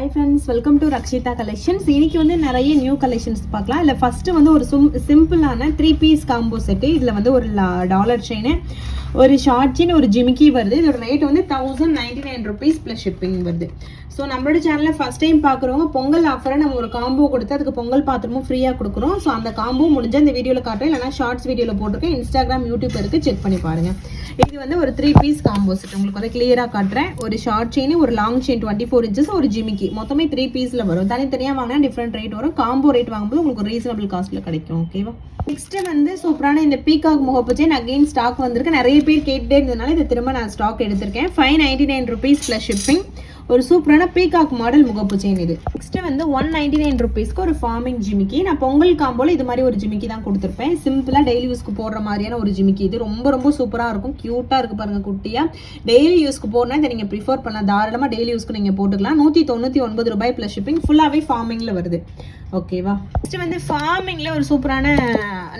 Hi friends welcome to Rakshita collections இன்னைக்கு வந்து நிறைய நியூ கலெக்ஷன்ஸ் பார்க்கலாம். இல்லை ஃபஸ்ட்டு வந்து ஒரு சும் சிம்பிளான த்ரீ பீஸ் காம்போ செட்டு இதில் வந்து ஒரு டாலர் செயின் ஒரு ஷார்ட் செயின் ஒரு ஜிமிக்கி வருது. இதோட ரேட் வந்து thousand ninety nine rupees plus shipping வருது. ஸோ நம்மளோட சேனலில் ஃபஸ்ட் டைம் பார்க்குறவங்க பொங்கல் ஆஃபரை நம்ம ஒரு காம்போ கொடுத்து அதுக்கு பொங்கல் பாத்திரமும் ஃப்ரீயாக கொடுக்குறோம். ஸோ அந்த காம்போ முடிஞ்ச அந்த வீடியோவில் காட்டுறேன். இல்லைனா ஷார்ட்ஸ் வீடியோவில் போட்டிருக்கேன். இன்ஸ்டாகிராம் யூடியூப் இருக்குது செக் பண்ணி பாருங்கள் இது வந்து ஒரு த்ரீ பீஸ் காம்போ செட் உங்களுக்கு வந்து கிளியராக காட்டுறேன். ஒரு ஷார்ட் செயின் ஒரு long chain twenty four inches ஒரு ஜிமிக்கி மொத்தமே த்ரீ பீஸில் வரும். தனித்தனியாக வாங்கினா டிஃப்ரெண்ட் ரேட் வரும். காம்போ ரேட் வாங்கும்போது உங்களுக்கு ரீசனபிள் காஸ்ட்டில் கிடைக்கும் ஓகேவா நெக்ஸ்ட் வந்து சூப்பரான இந்த பீகாக் முகப்பு செயின் அகைன் ஸ்டாக் வந்திருக்கு. நிறைய பேர் கேட்டுட்டே இருந்ததுனால இதை திரும்ப நான் ஸ்டாக் எடுத்திருக்கேன். Five ninety nine rupees plus shipping ஒரு சூப்பரான பீகாக் மாடல் முகப்பு செயின் இது. நெக்ஸ்ட்டு வந்து ஒன் நைன்டி நைன் ருபீஸ்க்கு ஒரு ஃபார்மிங் ஜிமிக்கி. நான் பொங்கல் காம்போல இது மாதிரி ஒரு ஜிமிக்கி தான் கொடுத்துருப்பேன். சிம்பிளாக டெய்லி யூஸ்க்கு போடுற மாதிரியான ஒரு ஜிமிக்கி இது. ரொம்ப ரொம்ப சூப்பராக இருக்கும். க்யூட்டாக இருக்கு பாருங்க குட்டியாக டெய்லி யூஸ்க்கு போடணும் இதை நீங்கள் ப்ரிஃபர் பண்ணலாம். தாராளமாக டெய்லி யூஸ்க்கு நீங்கள் போட்டுக்கலாம். நூற்றி தொண்ணூற்றி ஒன்பது ரூபாய் ப்ளஸ் ஷிப்பிங் ஃபுல்லாகவே ஃபார்மிங்கில் வருது. ஓகேவா நெக்ஸ்ட் வந்து ஃபார்மிங்கில் ஒரு சூப்பரான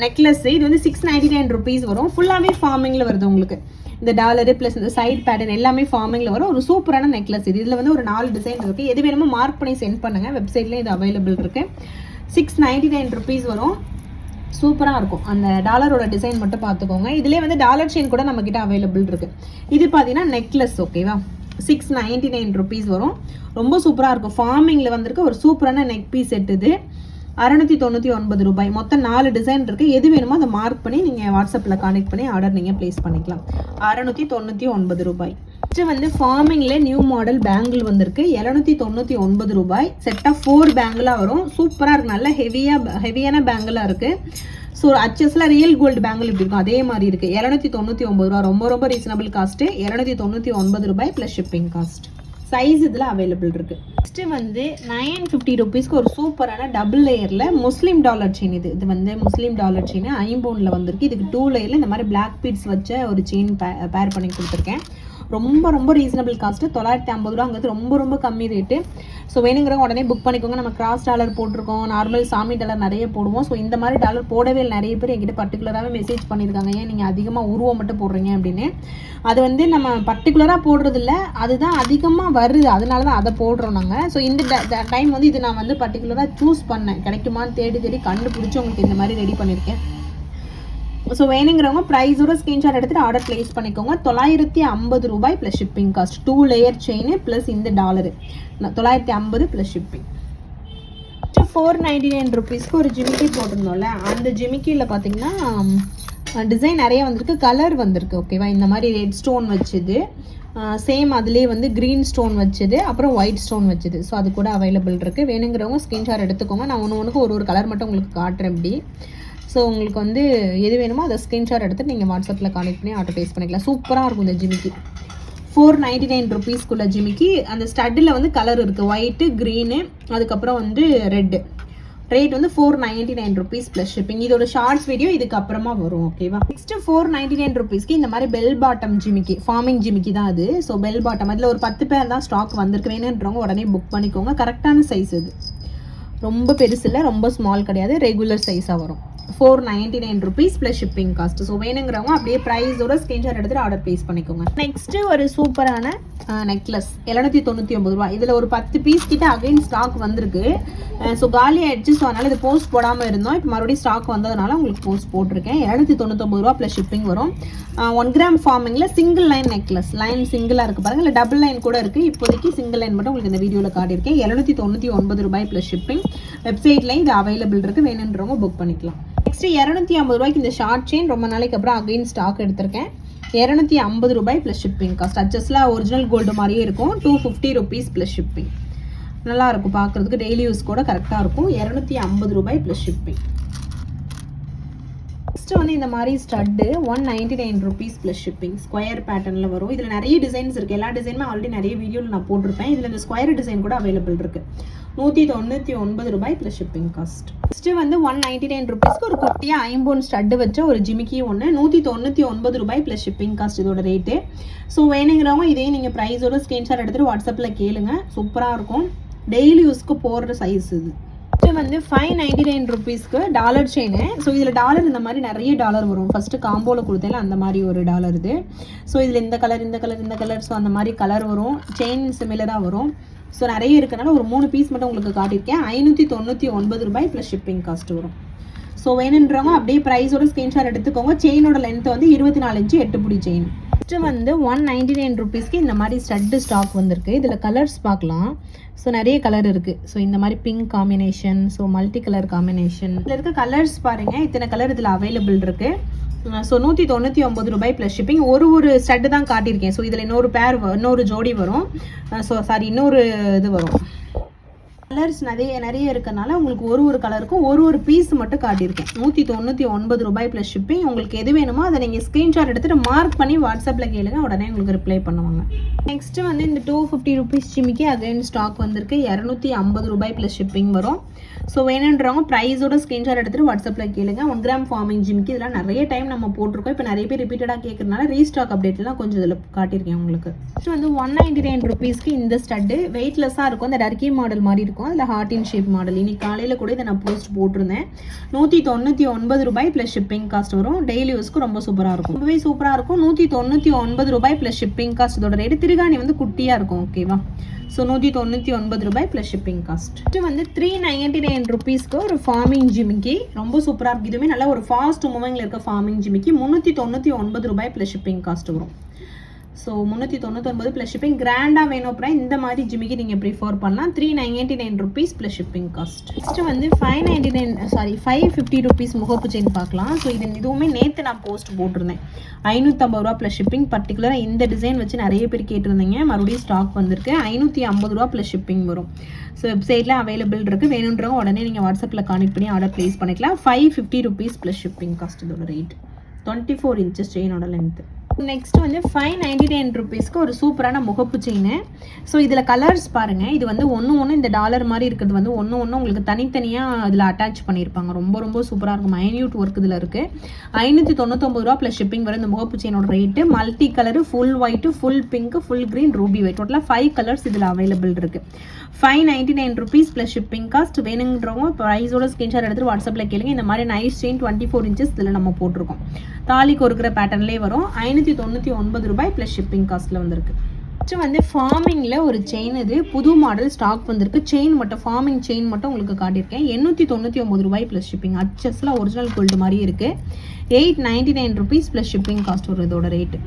நெக்லஸ் இது வந்து சிக்ஸ் நைன்டி நைன் ருபீஸ் வரும் ஃபுல்லாகவே ஃபார்மிங்கில் வருது உங்களுக்கு. இந்த டாலரு ப்ளஸ் இந்த சைட் பேட்டர்ன் எல்லாமே ஃபார்மிங்கில் வரும். ஒரு சூப்பரான நெக்லஸ் இது. இதில் வந்து ஒரு நாலு டிசைன் இருக்குது எது வேணுமோ மார்க் பண்ணி சென்ட் பண்ணுங்கள் வெப்சைட்லேயே இது அவைலபிள் இருக்குது சிக்ஸ் நைன்டி நைன் ருபீஸ் வரும். சூப்பராக இருக்கும். அந்த டாலரோட டிசைன் மட்டும் பார்த்துக்கோங்க. இதுலேயே வந்து டாலர் செயின் கூட நம்மக்கிட்ட அவைலபிள் இருக்குது இது பார்த்தீங்கன்னா நெக்லஸ் ஓகேவா சிக்ஸ் நைன்டி நைன் ருபீஸ் வரும். ரொம்ப சூப்பராக இருக்கும். ஃபார்மிங்கில் வந்திருக்க ஒரு சூப்பரான நெக் பீஸ் செட் இது. அறநூற்றி தொண்ணூற்றி ஒன்பது ரூபாய். மொத்தம் நாலு டிசைன் இருக்குது எது வேணுமோ அதை மார்க் பண்ணி நீங்கள் வாட்ஸ்அப்பில் கான்டெக்ட் பண்ணி ஆர்டர் நீங்கள் ப்ளேஸ் பண்ணிக்கலாம். அறநூற்றி தொண்ணூற்றி ஒன்பது ரூபாய். நெக்ஸ்ட் வந்து ஃபார்மிங்கில் நியூ மாடல் பேங்கிள் வந்திருக்கு. இரநூத்தி தொண்ணூற்றி ஒன்பது ரூபாய். செட் ஆஃப் ஃபோர் பேங்கிளாக வரும். சூப்பராக இருக்குது நல்ல ஹெவியாக ஹெவியான பேங்கிளாக இருக்குது ஸோ அச்சஸில் ரியல் கோல்டு பேங்கிள் இப்படி இருக்கும். அதே மாதிரி இருக்குது இரநூத்தி தொண்ணூற்றி ஒம்பது ரூபா ரொம்ப ரொம்ப ரீசனபிள் காஸ்ட்டு இரநூத்தி தொண்ணூற்றி ஒன்பது ரூபாய் ப்ளஸ் ஷிப்பிங் காஸ்ட் சைஸ் இதில் அவைலபிள் இருக்கு. நெக்ஸ்ட் வந்து நைன் ஃபிஃப்டி ருபீஸ்க்கு ஒரு சூப்பரான டபுள் லேயரில் முஸ்லீம் டாலர் செயின் இது. இது வந்து முஸ்லீம் டாலர் செயின் ஐம்போனில் வந்திருக்கு. இதுக்கு டூ லேயரில் இந்த மாதிரி பிளாக் பீட்ஸ் வச்ச ஒரு செயின் பேர் பண்ணி கொடுத்துருக்கேன். ரொம்ப ரொம்ப ரீசனபிள் காஸ்ட்டு தொள்ளாயிரத்தி ஐம்பது ரூபாங்கிறது ரொம்ப ரொம்ப கம்மி ரேட்டு ஸோ வேணுங்கிறவங்க உடனே புக் பண்ணிக்கோங்க. நம்ம கிராஸ் டாலர் போட்டிருக்கோம். நார்மல் சாமி டாலர் நிறைய போடுவோம். ஸோ இந்த மாதிரி டாலர் போடவே இல்லை. நிறைய பேர் என்கிட்ட பர்டிகுலராகவே மெசேஜ் பண்ணியிருக்காங்க. ஏன் நீங்கள் அதிகமாக உருவம் மட்டும் போடுறீங்க? அப்படின்னு. அது வந்து நம்ம பர்டிகுலராக போடுறதில்ல. அதுதான் அதிகமாக வருது. அதனால தான் அதை போடுறோம் நாங்கள் ஸோ இந்த டைம் வந்து இது நான் வந்து பர்டிகுலராக சூஸ் பண்ணேன். கிடைக்குமான்னு தேடி தேடி கண்டுபிடிச்சி உங்களுக்கு இந்த மாதிரி ரெடி பண்ணியிருக்கேன். ஸோ வேணுங்கிறவங்க ப்ரைஸோட ஸ்க்ரீன்ஷாட் எடுத்துகிட்டு ஆர்டர் ப்ளேஸ் பண்ணிக்கோங்க. தொள்ளாயிரத்தி ஐம்பது ரூபாய் plus shipping cost two layer chain plus இந்த டாலரு தொள்ளாயிரத்தி ஐம்பது plus shipping four ninety nine ருபீஸ்க்கு ஒரு ஜிமிக்கி போட்டிருந்தோம்ல. அந்த ஜிமிக்கியில் பார்த்தீங்கன்னா டிசைன் நிறைய வந்திருக்கு. கலர் வந்திருக்கு ஓகேவா இந்த மாதிரி ரெட் ஸ்டோன் வச்சுது. சேம் அதுலேயே வந்து க்ரீன் ஸ்டோன் வச்சது. அப்புறம் ஒயிட் ஸ்டோன் வச்சது. ஸோ அது கூட அவைலபிள் இருக்குது வேணுங்கிறவங்க ஸ்க்ரீன்ஷாட் எடுத்துக்கோங்க. நான் ஒன்று ஒன்றுக்கு ஒரு ஒரு கலர் மட்டும் உங்களுக்கு காட்டுறேன் இப்படி. ஸோ உங்களுக்கு வந்து எது வேணுமோ அதை ஸ்க்ரீன்ஷாட் எடுத்து நீங்கள் வாட்ஸ்அப்பில் கான்டெக்ட் பண்ணி ஆர்டர் ப்ளேஸ் பண்ணிக்கலாம். சூப்பராக இருக்கும் இந்த ஜிமிக்கி. ஃபோர் நைன்டி நைன் ருபீஸ்க்குள்ள ஜிமிக்கி. அந்த ஸ்டட்டில் வந்து கலர் இருக்குது ஒயிட்டு க்ரீனு அதுக்கப்புறம் வந்து ரெட்டு ரேட் வந்து four ninety nine rupees plus shipping இதோட ஷார்ட்ஸ் வீடியோ இதுக்கு அப்புறமா வரும் ஓகேவா நெக்ஸ்ட் ஃபோர் நைன்டி நைன் ருபீஸ்க்கு இந்த மாதிரி பெல் பாட்டம் ஜிமிக்கி. ஃபார்மிங் ஜிமிக்கி தான் அது. ஸோ பெல் பாட்டம் அதில் ஒரு பத்து பேர் தான் ஸ்டாக் வந்திருக்கு வேணுன்றவங்க உடனே புக் பண்ணிக்கோங்க. கரெக்டான சைஸ் இது. ரொம்ப பெருசு இல்லை ரொம்ப ஸ்மால் கிடையாது. ரெகுலர் சைஸாக வரும். Four ninety nine rupees plus shipping cost so வேணுங்கிறவங்க அப்படியே ப்ரைஸோட ஸ்க்ரீன்ஷாட் எடுத்துட்டு ஆர்டர் ப்ளேஸ் பண்ணிக்கோங்க. நெக்ஸ்ட் ஒரு சூப்பரான நெக்லஸ் எழுநூத்தி தொண்ணூற்றி ஒம்பது ரூபா இதில் ஒரு பத்து பீஸ் கிட்ட அகைன் ஸ்டாக் வந்திருக்கு. ஸோ காலி ஆயிடுச்சு. ஸோ அதனால் இது போஸ்ட் போடாமல் இருந்தோம். இப்போ மறுபடியும் ஸ்டாக் வந்ததுனால உங்களுக்கு போஸ்ட் போட்டிருக்கேன். எழுநூத்தி தொண்ணூத்தொம்பது ரூபா ப்ளஸ் ஷிப்பிங் வரும். ஒன் கிராம் ஃபார்மிங்கில் சிங்கிள் லைன் நெக்லஸ் லைன் சிங்கிளாக இருக்குது பாருங்கள் இல்லை டபுள் லைன் கூட இருக்குது இப்போதைக்கு சிங்கிள் லைன் மட்டும் உங்களுக்கு இந்த வீடியோவில் காட்டியிருக்கேன். எழுநூத்தி தொண்ணூற்றி ஒன்பது ரூபாய் ப்ளஸ் ஷிப்பிங் வெப்சைட்லேயும் இது அவைலபிள் இருக்குது வேணுன்றவங்க புக் பண்ணிக்கலாம். நெக்ஸ்ட் இரநூத்தி ஐம்பது ரூபாய்க்கு இந்த ஷார்ட் செயின் ரொம்ப நாளைக்கு அப்புறம் அகைன் ஸ்டாக் எடுத்திருக்கேன். இரநூத்தி ஐம்பது ரூபாய் ப்ளஸ் ஷிப்பிங் காஸ்ட் அச்சஸ்ல ஒரிஜினல் கோல்டு மாதிரியே இருக்கும். Two fifty rupees plus shipping நல்லா இருக்கும் பார்க்குறதுக்கு. டெய்லி யூஸ் கூட கரெக்டாக இருக்கும். இரநூத்தி ஐம்பது ரூபாய் ப்ளஸ் ஷிப்பிங் நெக்ஸ்ட் வந்து இந்த மாதிரி stud one ninety nine rupees plus shipping square பேட்டர்னில் வரும். இதில் நிறைய டிசைன்ஸ் இருக்குது எல்லா டிசைனுமே ஆல்ரெடி நிறைய வீடியோவில் நான் போட்டிருப்பேன். இதில் இந்த ஸ்கொயர் டிசைன் கூட அவைலபிள் இருக்குது நூற்றி தொண்ணூற்றி ஒன்பது ரூபாய் ப்ளஸ் ஷிப்பிங் காஸ்ட் நெக்ஸ்ட்டு வந்து ஒன் நைன்டி நைன் ருபீஸ்க்கு ஒரு குட்டியாக ஐம்போன் ஸ்டட்டு வச்ச ஒரு ஜிமிக்கி ஒன்று நூற்றி தொண்ணூற்றி ஒன்பது ரூபாய் ப்ளஸ் ஷிப்பிங் காஸ்ட் இதோட ரேட்டு ஸோ வேணுங்கிறவங்க இதையும் நீங்கள் ப்ரைஸோட ஸ்க்ரீன்ஷாட் எடுத்துகிட்டு வாட்ஸ்அப்பில் கேளுங்க. சூப்பராக இருக்கும். டெய்லி யூஸ்க்கு போடுற சைஸ் இது. ஃபஸ்ட்டு வந்து ஃபைவ் நைன்டி நைன் ருபீஸ்க்கு டாலர் செயின் ஸோ இதில் டாலர் இந்த மாதிரி நிறைய டாலர் வரும். ஃபஸ்ட்டு காம்போவில் கொடுத்தேன். அந்த மாதிரி ஒரு டாலர் இது. ஸோ இதில் இந்த கலர் இந்த கலர் இந்த கலர் ஸோ அந்த மாதிரி கலர் வரும். செயின் சிமிலராக வரும். ஸோ நிறைய இருக்கனால ஒரு மூணு பீஸ் மட்டும் உங்களுக்கு காட்டியிருக்கேன். ஐநூற்றி தொண்ணூற்றி ஒன்பது ரூபாய் ப்ளஸ் ஷிப்பிங் காஸ்ட் வரும். ஸோ வேணுன்றவங்க அப்படியே ப்ரைஸோட ஸ்க்ரீன்ஷாட் எடுத்துக்கோங்க. செயினோட லென்த் வந்து இருபத்தி நாலு இன்ச்சு எட்டு புடி செயின் ஃபஸ்ட்டு வந்து ஒன் நைன்டி நைன் ருபீஸ்க்கு இந்த மாதிரி ஸ்டட்டு ஸ்டாக் வந்திருக்கு. இதில் கலர்ஸ் பார்க்கலாம். ஸோ நிறைய கலர் இருக்குது ஸோ இந்த மாதிரி pink combination so multi colour combination இதில் இருக்க கலர்ஸ் பாருங்கள் இத்தனை கலர் இதில் அவைலபிள் இருக்குது ஸோ நூற்றி தொண்ணூற்றி ஒம்பது ரூபாய் ப்ளஸ் ஷிப்பிங் ஒரு ஒரு ஸ்டட்டு தான் காட்டியிருக்கேன். ஸோ இதில் இன்னொரு பேர் இன்னொரு ஜோடி வரும். ஸோ சாரி இன்னொரு இது வரும். கலர்ஸ் நிறைய நிறைய இருக்கனால உங்களுக்கு ஒரு ஒரு கலருக்கும் ஒரு ஒரு பீஸ் மட்டும் காட்டியிருக்கேன். நூற்றி தொண்ணூற்றி ஒன்பது ரூபாய் ப்ளஸ் ஷிப்பிங் உங்களுக்கு எது வேணுமோ அதை நீங்கள் ஸ்க்ரீன்ஷாட் எடுத்துகிட்டு மார்க் பண்ணி வாட்ஸ்அப்பில் கேளுங்க. உடனே உங்களுக்கு ரிப்ளை பண்ணுவாங்க. நெக்ஸ்ட்டு வந்து இந்த டூ ஃபிஃப்டி ருபீஸ் சிமிக்கு அகைன் ஸ்டாக் வந்திருக்கு. இரநூத்தி ஐம்பது ரூபாய் ப்ளஸ் ஷிப்பிங் வரும். ஸோ வேணுன்றவங்க ப்ரைஸோட ஸ்க்ரீன்ஷாட் எடுத்துகிட்டு வாட்ஸ்அப்பில் கேளுங்க. ஒன் கிராம் ஃபார்மிங் ஜிம்க்கு இதெல்லாம் நிறைய டைம் நம்ம போட்டிருக்கோம். இப்போ நிறைய பேர் ரிப்பீட்டடாக கேட்குறதுனால ரீஸ்டாக் அப்டேட்லாம் கொஞ்சம் இதில் காட்டியிருக்கேன் உங்களுக்கு. ஸோ வந்து ஒன் நைன்டி நைன் ருபீஸ்க்கு இந்த ஸ்டட்டு வெயிட்லெஸ்ஸாக இருக்கும். அந்த டர்க்கி மாடல் மாதிரி இருக்கும். அதில் ஹார்ட் இன் ஷேப் மாடல் இன்னைக்கு காலையில் கூட இதை நான் போஸ்ட் போட்டிருந்தேன். நூற்றி தொண்ணூற்றி ஒன்பது ரூபாய் ப்ளஸ் ஷிப்பிங் காஸ்ட் வரும். டெய்லி யூஸ்க்கு ரொம்ப சூப்பராக இருக்கும். ரொம்பவே சூப்பராக இருக்கும். நூற்றி தொண்ணூற்றி ஒன்பது ரூபாய் ப்ளஸ் ஷிப்பிங் காஸ்ட் இதோட ரேட்டு திருகாணி வந்து குட்டியாக இருக்கும். ஓகேவா ஸோ நூற்றி தொண்ணூற்றி ஒன்பது ரூபாய் ப்ளஸ் ஷிப்பிங் காஸ்ட் இது வந்து த்ரீ நைன்டி நைன் ருபீஸ்க்கு ஒரு ஃபார்மிங் ஜிமிக்கி. ரொம்ப சூப்பராக இருக்குது இதுவுமே நல்லா ஒரு ஃபாஸ்ட் மூவிங்கில் இருக்க ஃபார்மிங் ஜிமிக்கி. முந்நூற்றி தொண்ணூற்றி ஒன்பது ரூபாய் ப்ளஸ் ஷிப்பிங் காஸ்ட் வரும். ஸோ முந்நூற்றி தொண்ணூத்தொன்பது ப்ளஸ் ஷிப்பிங் கிராண்டாக வேணும் அப்படின்னா இந்த மாதிரி ஜிமிக்கு நீங்கள் ப்ரிஃபர் பண்ணலாம். Three ninety nine rupees plus shipping cost next வந்து five ninety nine sorry five fifty rupees முகப்பு செயின் பார்க்கலாம். ஸோ இது இதுவுமே நேற்று நான் போஸ்ட் போட்டிருந்தேன். ஐநூற்றம்பது ரூபா ப்ளஸ் ஷிப்பிங் பர்டிகுலராக இந்த டிசைன் வச்சு நிறைய பேர் கேட்டிருந்தீங்க. மறுபடியும் ஸ்டாக் வந்திருக்கு. ஐநூற்றி ஐம்பது ரூபா ப்ளஸ் ஷிப்பிங் வரும். ஸோ வெப்சைட்டில் அவைலபிள் இருக்குது வேணுன்றவங்க உடனே நீங்கள் வாட்ஸ்அப்பில் கனெக்ட் பண்ணி ஆர்டர் ப்ளேஸ் பண்ணிக்கலாம். Five fifty rupees plus shipping cost இதோட ரேட் டுவெண்ட்டி ஃபோர் இன்ச்சஸ் செயினோட லென்த்து நெக்ஸ்ட் வந்து ஃபைவ் நைன்டி நைன் ருபீஸ்க்கு ஒரு சூப்பரான முகப்பு செயின் ஸோ இதில் கலர்ஸ் பாருங்கள் இது வந்து ஒன்று ஒன்று இந்த டாலர் மாதிரி இருக்கிறது வந்து ஒன்று ஒன்று உங்களுக்கு தனித்தனியாக இதில் அட்டாச் பண்ணியிருப்பாங்க. ரொம்ப ரொம்ப சூப்பராக இருக்கும். மைன்யூட் ஒர்க் இதில் இருக்குது ஐநூற்றி தொண்ணூத்தொம்பது ரூபா ப்ளஸ் ஷிப்பிங் வரும் இந்த முகப்பு செயினோட rate multi colour full white full pink full green ruby white டோட்டலாக ஃபைவ் கலர்ஸ் இதில் அவைலபிள் இருக்குது five ninety nine rupees plus shipping cost வேணுங்கிறவங்க ப்ரைஸோட ஸ்க்ரீன்ஷாட் எடுத்துட்டு வாட்ஸ்அப்பில் கேளுங்க. இந்த மாதிரி nice chain twenty four inches இதில் நம்ம போட்டிருக்கோம். தாலி கொடுக்குற பேட்டர்ன்லேயே வரும். ஐநூற்றி தொண்ணூற்றி ஒன்பது ரூபாய் ப்ளஸ் ஷிப்பிங் காஸ்ட்டில் வந்திருக்கு. நெக்ஸ்ட் வந்து ஃபார்மிங்கில் ஒரு செயின் இது. புது மாடல் ஸ்டாக் வந்திருக்கு. செயின் மட்டும் ஃபார்மிங் செயின் மட்டும் உங்களுக்கு காட்டியிருக்கேன். எண்ணூற்றி தொண்ணூற்றி ஒம்பது ரூபாய் ப்ளஸ் ஷிப்பிங் அச்சஸில் ஒரிஜினல் கோல்டு மாதிரி இருக்குது eight ninety nine rupees plus shipping cost வரும் இதோட ரேட்டு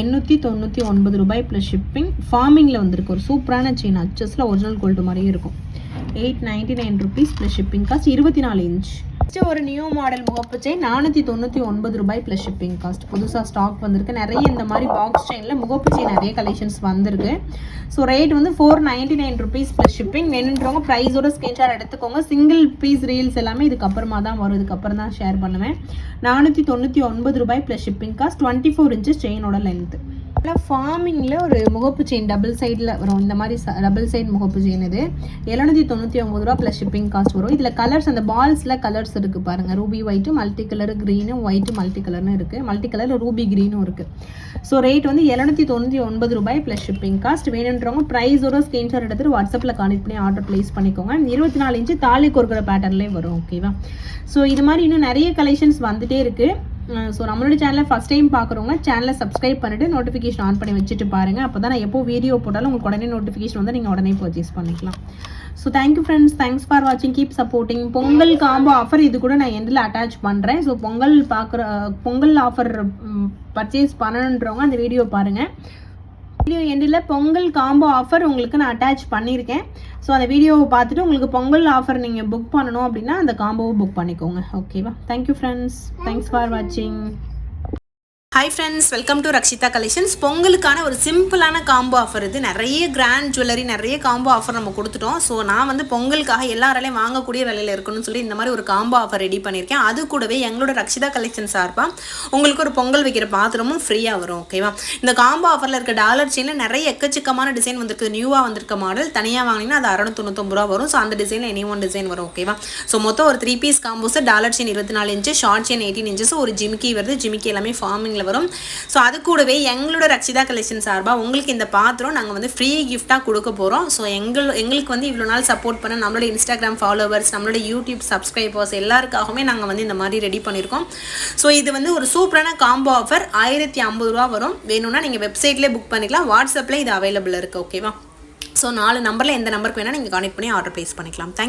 எண்ணூற்றி தொண்ணூற்றி ஒன்பது ரூபாய் ப்ளஸ் ஷிப்பிங் ஃபார்மிங்கில் வந்திருக்கு. ஒரு சூப்பரான செயின் அச்சஸில் ஒரிஜினல் கோல்டு மாதிரியே இருக்கும். Eight ninety nine rupees plus shipping cost இருபத்தி நாலு இன்ச் நெக்ஸ்ட் ஒரு நியூ மாடல் முகப்பு செயின் நானூற்றி தொண்ணூற்றி ஒன்பது ரூபாய் ப்ளஸ் ஷிப்பிங் காஸ்ட் புதுசாக ஸ்டாக் வந்திருக்கு. நிறைய இந்த மாதிரி பாக்ஸ் செயினில் முகப்பு செயின் நிறைய கலெக்ஷன்ஸ் வந்திருக்கு. ஸோ ரேட் வந்து four ninety nine rupees plus shipping வேணுன்றவங்க ப்ரைஸோட ஸ்க்ரீன்ஷாட் எடுத்துக்கோங்க. சிங்கிள் பீஸ் ரீல்ஸ் எல்லாமே இதுக்கப்புறமா தான் வரும். இதுக்கப்புறம் தான் ஷேர் பண்ணுவேன். நானூற்றி தொண்ணூற்றி ஒன்பது ரூபாய் plus shipping cost twenty four inches செயினோட length ஃபார்மிங்கில் ஒரு முகப்பு செயின் டபுள் சைடில் வரும். இந்த மாதிரி டபுள் சைடு முகப்பு செயின் இது. எழுநூற்றி தொண்ணூற்றி ஒம்பது ரூபா ப்ளஸ் ஷிப்பிங் காஸ்ட் வரும். இதில் கலர்ஸ் அந்த பால்ஸில் கலர்ஸ் இருக்குது பாருங்கள் ruby white multi colour green white multi கலர்னு இருக்குது மல்டி கலர் ரூபி க்ரீனும் இருக்குது ஸோ ரேட் வந்து எழுநூற்றி தொண்ணூற்றி ஒன்பது ரூபாய் ப்ளஸ் ஷிப்பிங் காஸ்ட் வேணுன்றவங்க ப்ரைஸோட ஸ்க்ரீன்ஷாட் எடுத்துட்டு வாட்ஸ்அப்பில் கான்டெக்ட் பண்ணி ஆர்டர் ப்ளேஸ் பண்ணிக்கோங்க. இருபத்தி நாலு இன்ச்சு தாலி கொடுக்குற பேட்டர்ன்லேயே வரும் ஓகேவா ஸோ இது மாதிரி இன்னும் நிறைய கலெக்ஷன்ஸ் வந்துட்டே இருக்குது ஸோ நம்மளோட சேனலை ஃபஸ்ட் டைம் பார்க்குறவங்க சேனலை சப்ஸ்கிரைப் பண்ணிவிட்டு நோட்டிஃபிகேஷன் ஆன் பண்ணி வச்சுட்டு பாருங்கள் அப்போ தான் நான் எப்போ வீடியோ போட்டாலும் உங்களுக்கு உடனே நோட்டிஃபிகேஷன் வந்து நீங்கள் உடனே பர்ச்சேஸ் பண்ணிக்கலாம். So thank you friends thanks for வாட்சிங் keep supporting Pongal combo offer இது கூட நான் எண்டில் அட்டாச் பண்ணுறேன் ஸோ பொங்கல் பார்க்குற பொங்கல் ஆஃபர் பர்ச்சேஸ் பண்ணணுன்றவங்க அந்த வீடியோ பாருங்கள் வீடியோ எண்டில் பொங்கல் காம்போ ஆஃபர் உங்களுக்கு நான் அட்டாச் பண்ணியிருக்கேன். ஸோ அந்த வீடியோவை பார்த்துட்டு உங்களுக்கு பொங்கல் ஆஃபர் நீங்கள் புக் பண்ணணும் அப்படின்னா அந்த காம்போவை புக் பண்ணிக்கோங்க. ஓகேவா thank you friends thanks for வாட்சிங் hi friends welcome to Rakshita collections பொங்கலுக்கான ஒரு சிம்பிளான காம்போ ஆஃபர் இது. நிறைய கிராண்ட் ஜுவல்லரி நிறைய காம்போ ஆஃபர் நம்ம கொடுத்துட்டோம். ஸோ நான் வந்து பொங்கலுக்காக எல்லாராலையும் வாங்கக்கூடிய விலையில் இருக்கணும்னு சொல்லி இந்த மாதிரி ஒரு காம்போ ஆஃபர் ரெடி பண்ணியிருக்கேன். அது கூடவே எங்களோட ரக்ஷிதா கலெக்ஷன் சார்பாக உங்களுக்கு ஒரு பொங்கல் வைக்கிற பாத்திரமும் ஃப்ரீயாக வரும் ஓகேவா இந்த காம்போ ஆஃபரில் இருக்க டாலர் செயினில் நிறைய எக்கச்சக்கமான டிசைன் வந்திருக்கு. நியூவாக வந்திருக்க மாடல் தனியாக வாங்கினீங்கன்னா அது அறநூத்தொண்ணூத்தொம்பது ரூபா வரும். ஸோ அந்த டிசைனில் எனி ஒன் டிசைன் வரும் ஓகேவா ஸோ மொத்தம் ஒரு three piece combos dollar chain இருபத்தி நாலு inch short chain eighteen inches ஒரு ஜிமிக்கி வருது. ஜிமிக்கி எல்லாமே ஃபார்மிங்கில் வரும். ஸோ அது கூடவே எங்களோட ரக்ஷிதா கலெக்ஷன் சார்பாக உங்களுக்கு இந்த பாத்திரம் நாங்கள் வந்து ஃப்ரீ கிஃப்டாக கொடுக்க போகிறோம் ஸோ எங்கள் எங்களுக்கு வந்து இவ்வளோ நாள் சப்போர்ட் பண்ண நம்மளோட இன்ஸ்டாகிராம் ஃபாலோவர்ஸ் நம்மளோட யூடியூப் சப்ஸ்கிரைபர்ஸ் எல்லாருக்காகவுமே நாங்கள் வந்து இந்த மாதிரி ரெடி பண்ணியிருக்கோம் ஸோ இது வந்து ஒரு சூப்பரான காம்போ ஆஃபர் ஆயிரத்தி ஐம்பது ரூபா வரும். வேணும்னா நீங்கள் வெப்சைட்லேயே புக் பண்ணிக்கலாம். வாட்ஸ்அப்பில் இது அவைலபிள் இருக்குது ஓகேவா ஸோ நாலு நம்பரில் எந்த நம்பருக்கு வேணால் நீங்கள் கான்டெக்ட் பண்ணி ஆர்டர் ப்ளேஸ் பண்ணிக்கலாம். தேங்க்